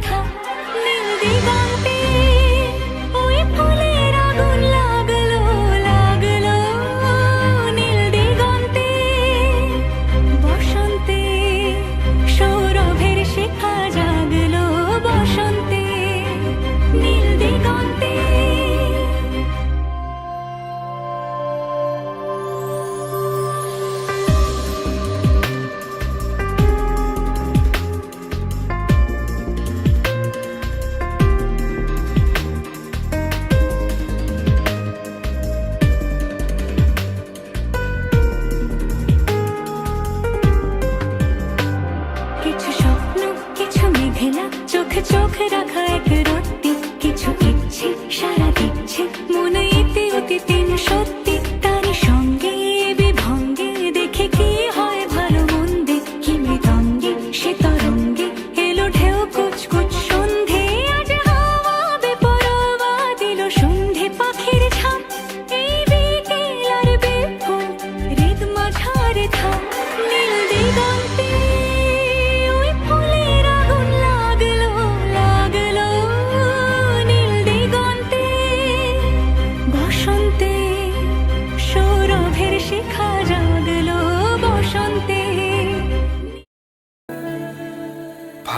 看。রাখা এক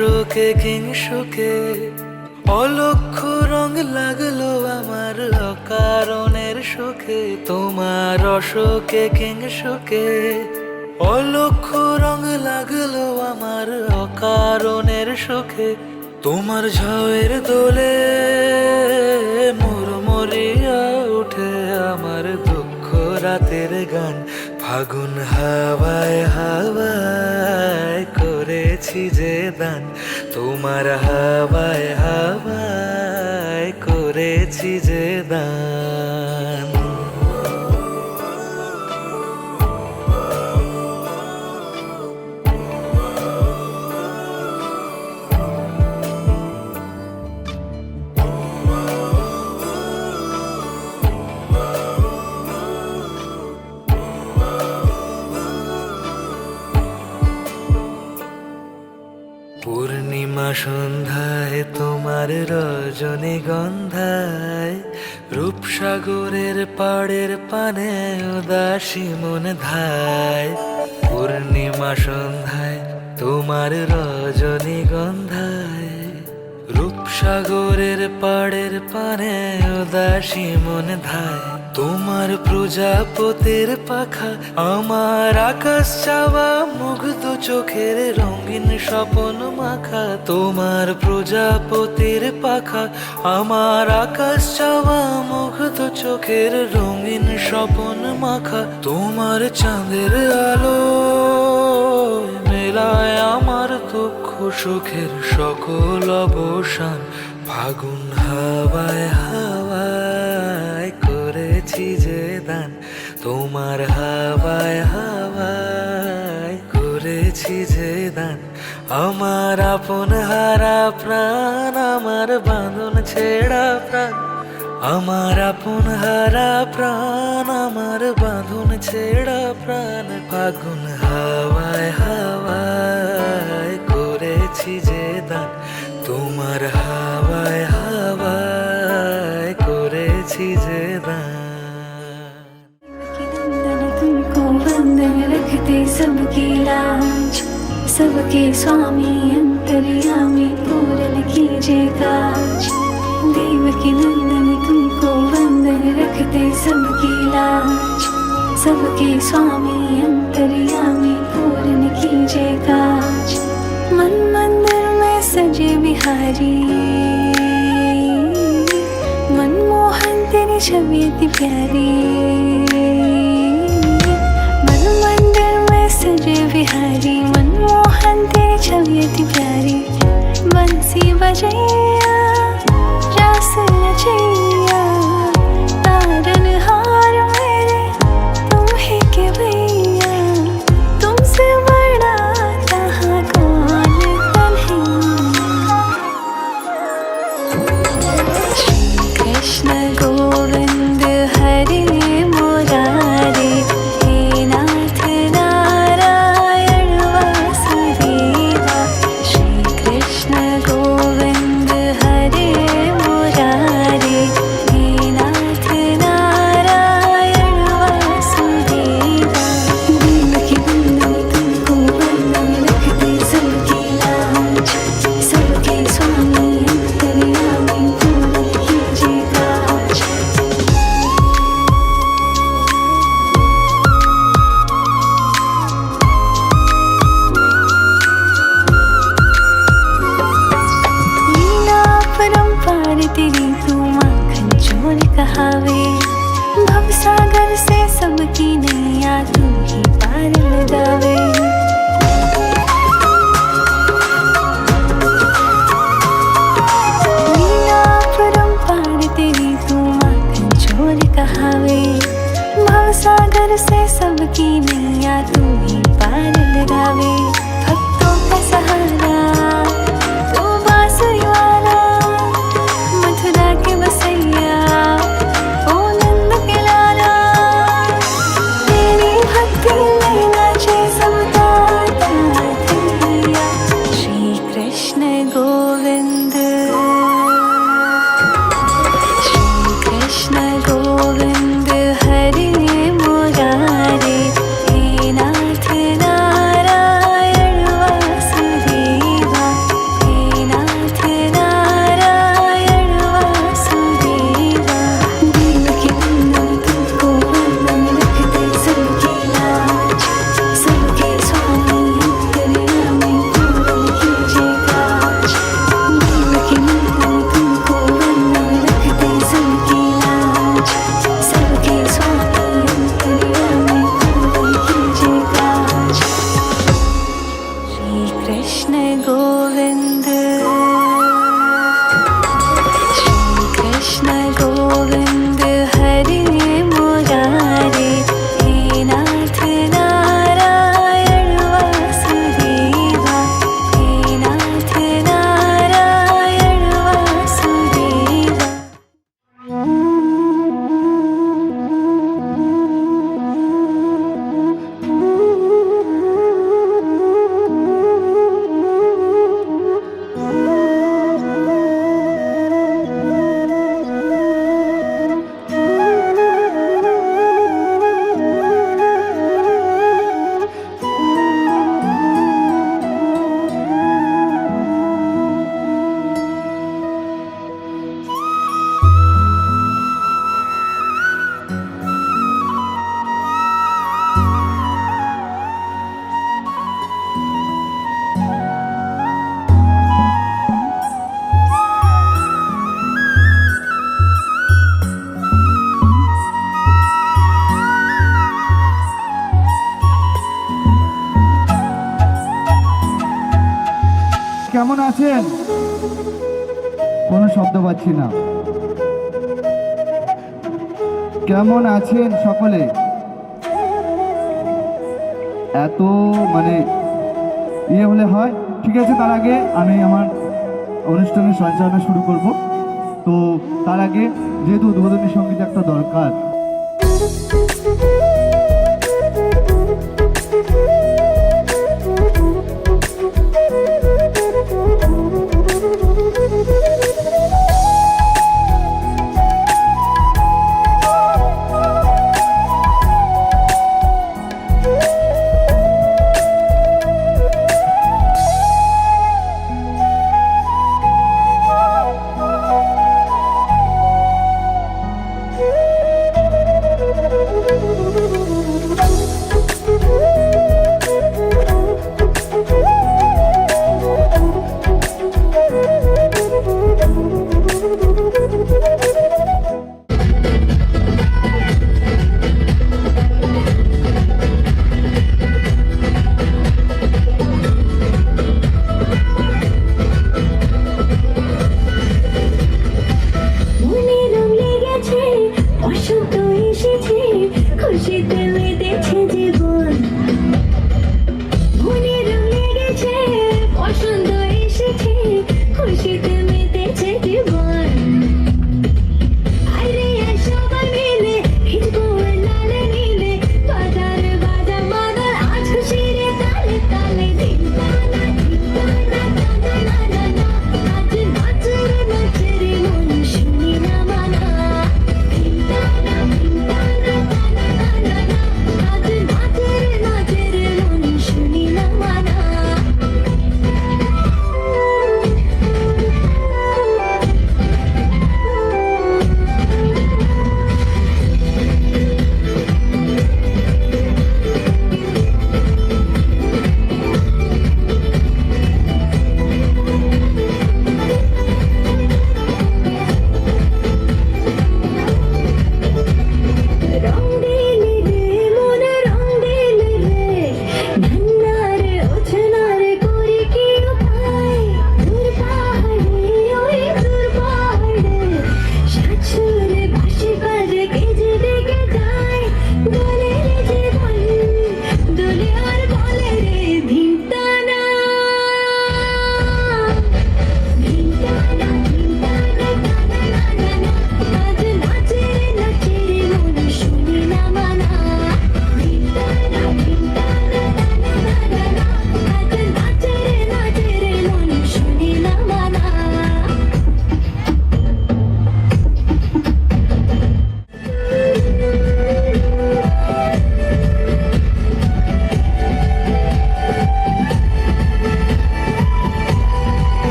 তোমার অশোকে কিংসুকে অলক্ষ রং লাগল আমার অকারণের সুখে তোমার অশোকে কিংসুকে অলক্ষ রং লাগল আমার অকারণের সুখে তোমার ঝয়ের দোলে মুরমরিয়া উঠে আমার দুঃখ রাতের গান ফাগুন হাওয়ায় হাওয়ায় করেছি যে দান। তোমার হাওয়ায় হাওয়ায় করেছি যে দান। তোমার রজনীগন্ধায় রূপসাগরের পাড়ের পানে উদাসী মন ধায়। পূর্ণিমা সন্ধ্যায় তোমার রজনীগন্ধায় রূপসাগরের পাড়ের পানে উদাসী মন ধায়। তোমার প্রজাপতির পাখা, আমার আকাশ চাওয়া, মুগ্ধ চোখের রঙিন স্বপন মাখা। তোমার প্রজাপতির পাখা, আমার আকাশ চাওয়া, মুগ্ধ চোখের রঙিন স্বপন মাখা। তোমার চাঁদের আলো মেলায় আমার দুঃখ, সুখের সকল অবসান ফাগুন হাওয়ায় হাওয়ায় করেছি যে দান। তোমার হাওয়ায় হাওয়ায় করেছি যে দান। আমার আপন হারা প্রাণ, আমার বাঁধন ছেড়া প্রাণ। আমার আপন হারা প্রাণ, আমার বাঁধন ছেড়া প্রাণ, ফাগুন হাওয়ায় হাওয়ায় করেছি যে দান। তোমার হাওয়ায় হাওয়ায় করেছি যে দান। সবকে স্বামী लाज सबके কি যে কাজ দেব কি নন্দন बंधन रखते सबकी लाज सबके स्वामी अंतरियामी पूर्ण कीजे काज। मन मंदिर में सजे बिहारी। मनमोहन तेरी छवि प्यारी। मन मंदिर में सजे बिहारी। मनमोहन तेरी छवि प्यारी। बंसी बजैया रास रचैया। কেমন আছেন সকলে? এত মানে ইয়ে হলে হয়? ঠিক আছে, তার আগে আমি আমার অনুষ্ঠানের সঞ্চালনা শুরু করব। তো তার আগে যেহেতু উদ্বোধনী সংগীত একটা দরকার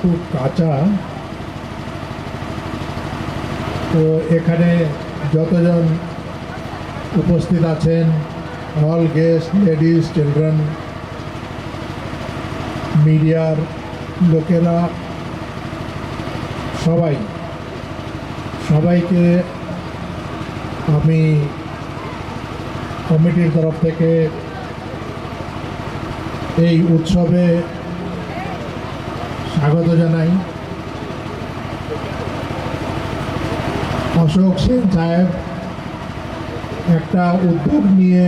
খুব কাঁচা, তো এখানে যতজন উপস্থিত আছেন অল গেস্ট লেডিস চিলড্রেন মিডিয়ার লোকেরা, সবাই, সবাইকে আমি কমিটির তরফ থেকে এই উৎসবে স্বাগত জানাই। অশোক সেন সাহেব একটা উদ্যোগ নিয়ে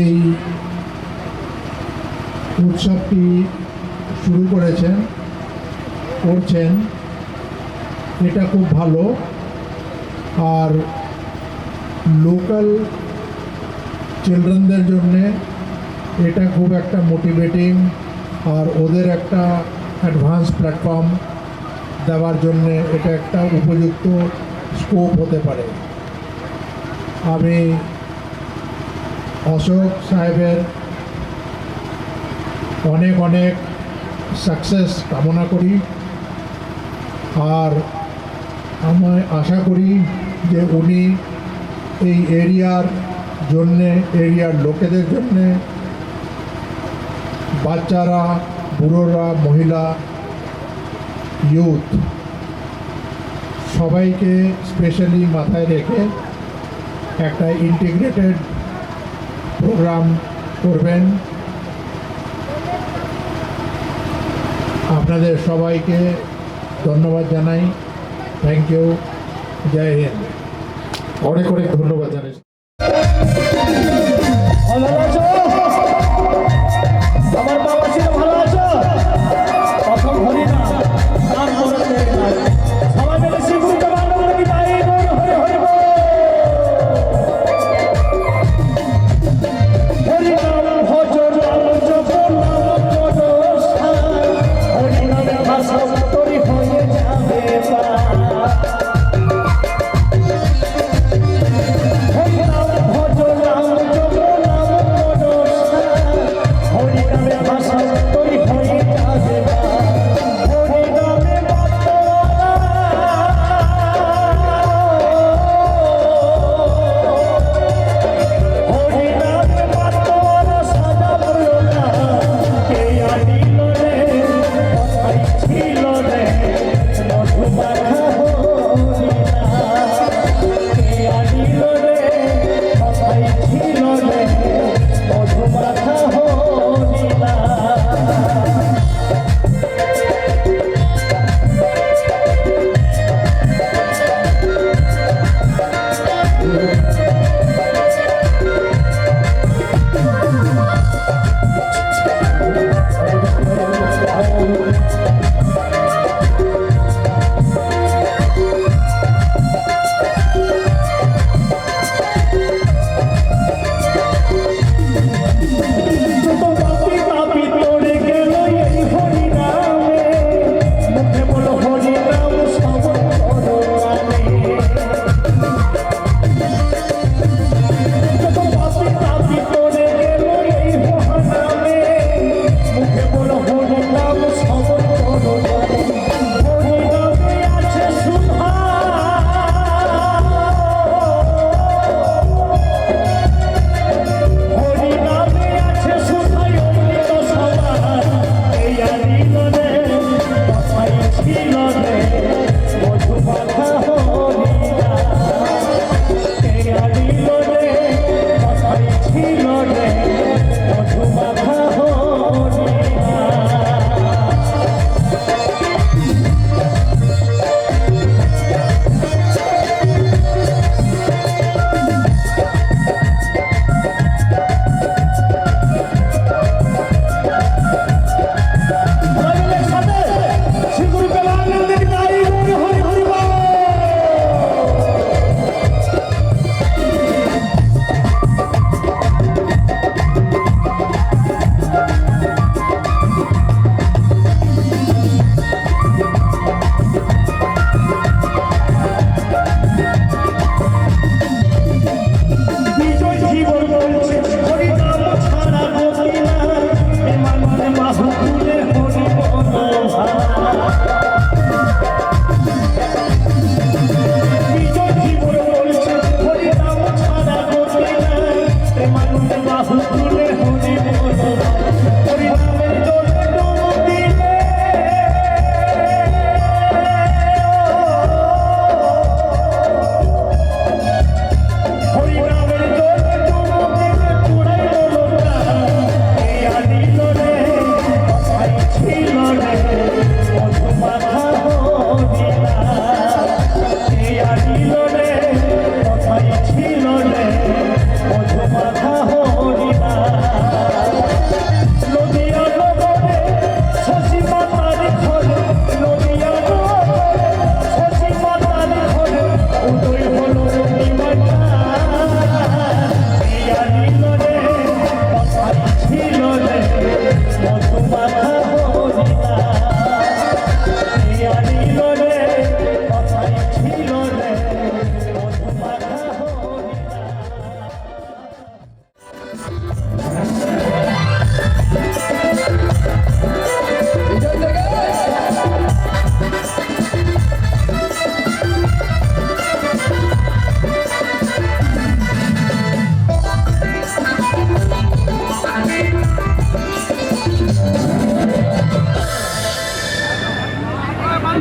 এই উৎসবটি শুরু করেছেন, করছেন। এটা খুব ভালো। আর লোকাল চিলড্রেনদের জন্যে এটা খুব একটা মোটিভেটিং আর ওদের একটা অ্যাডভান্স প্ল্যাটফর্ম দেওয়ার জন্যে এটা একটা উপযুক্ত স্কোপ হতে পারে। আমি অশোক সাহেবের অনেক অনেক সাকসেস কামনা করি। আর আমি আশা করি যে উনি এই এরিয়ার জন্যে, এরিয়ার লোকেদের জন্যে বাচ্চারা, বুড়োরা, মহিলা ইউথ সবাইকে স্পেশালি মাথায় রেখে একটা ইন্টিগ্রেটেড প্রোগ্রাম করবেন। আপনাদের সবাইকে ধন্যবাদ জানাই। Thank you Jai Hind. অনেক অনেক ধন্যবাদ জানাই।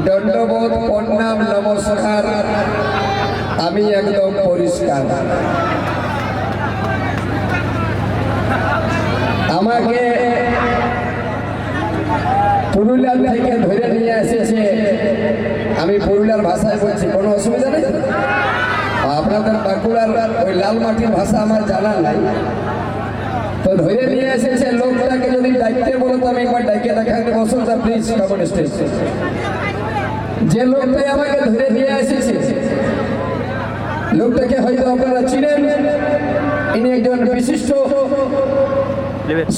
দণ্ডবোধ, প্রণাম, নমস্কার। আমি একদম পরিষ্কার। আমাকে পুরুলিয়ার থেকে ধরে নিয়ে এসেছে। আমি পুরুলিয়ার ভাষায় বলছি, কোনো অসুবিধা নেই? আপনাদের বাঁকুড়ার ওই লাল মাটির ভাষা আমার জানা নাই। তো ধরে নিয়ে এসেছে, লোকটাকে যদি ডাকতে বলো তো আমি একবার ডাকিয়ে দেখাতে বসুন প্লিজ কমন স্টেজ যে লোকটাই আমাকে ধরে নিয়ে এসেছে, লোকটাকে হয়তো আপনারা চিনেন। ইনি একজন বিশিষ্ট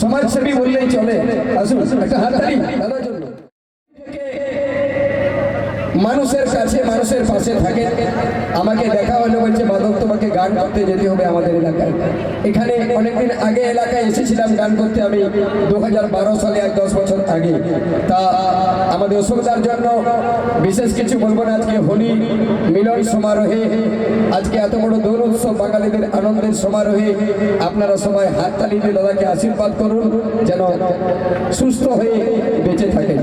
সমাজসেবী বললেই চলে। আসুন, একটা হাততালি দাদার মানুষের কাছে, মানুষের পাশে থাকে আমাকে দেখা হলো বলছে, মাধব, তোমাকে গান করতে যেতে হবে আমাদের এলাকায়। এখানে অনেকদিন আগে এলাকায় এসেছিলাম গান করতে আমি দু হাজার বারো সালে, এক দশ বছর আগে। তা আমাদের অসুবিধার জন্য বিশেষ কিছু বলব না, আজকে হোলি মিলন সমারোহে। আজকে এত বড় দৌড় উৎসব, বাঙালিদের আনন্দের সমারোহে। আপনারা সবাই হাততালি দিয়ে দাদাকে আশীর্বাদ করুন, যেন সুস্থ হয়ে বেঁচে থাকেন।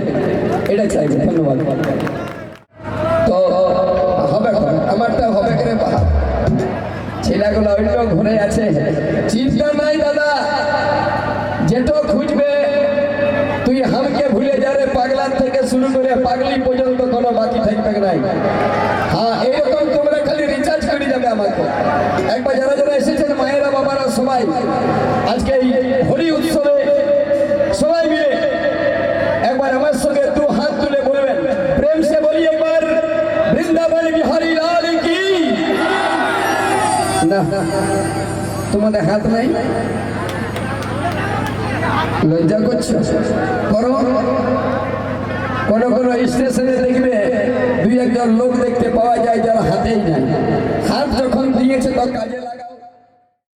এটাই চাইবে, ধন্যবাদ। আছে। চিন্তা নাই, দাদা। খুঁজবে, তুই হামকে ভুলে যারে পাগলার থেকে শুরু করে পাগলি পর্যন্ত কোনো বাকি থাকবে নাই হ্যাঁ এইরকম তোমরা খালি রিচার্জ করে যাবে আমাকে। একবার যারা যারা এসেছেন, মায়েরা, বাবারা, সবাই, আজকে এই হোলি উৎসবে তোমাদের হাত নাই? লজ্জা করছ? করো। কোন কোন স্টেশনে দেখবে দুই একজন লোক দেখতে পাওয়া যায় যারা হাতেই নাই। হাত যখন দিয়েছে তো কাজে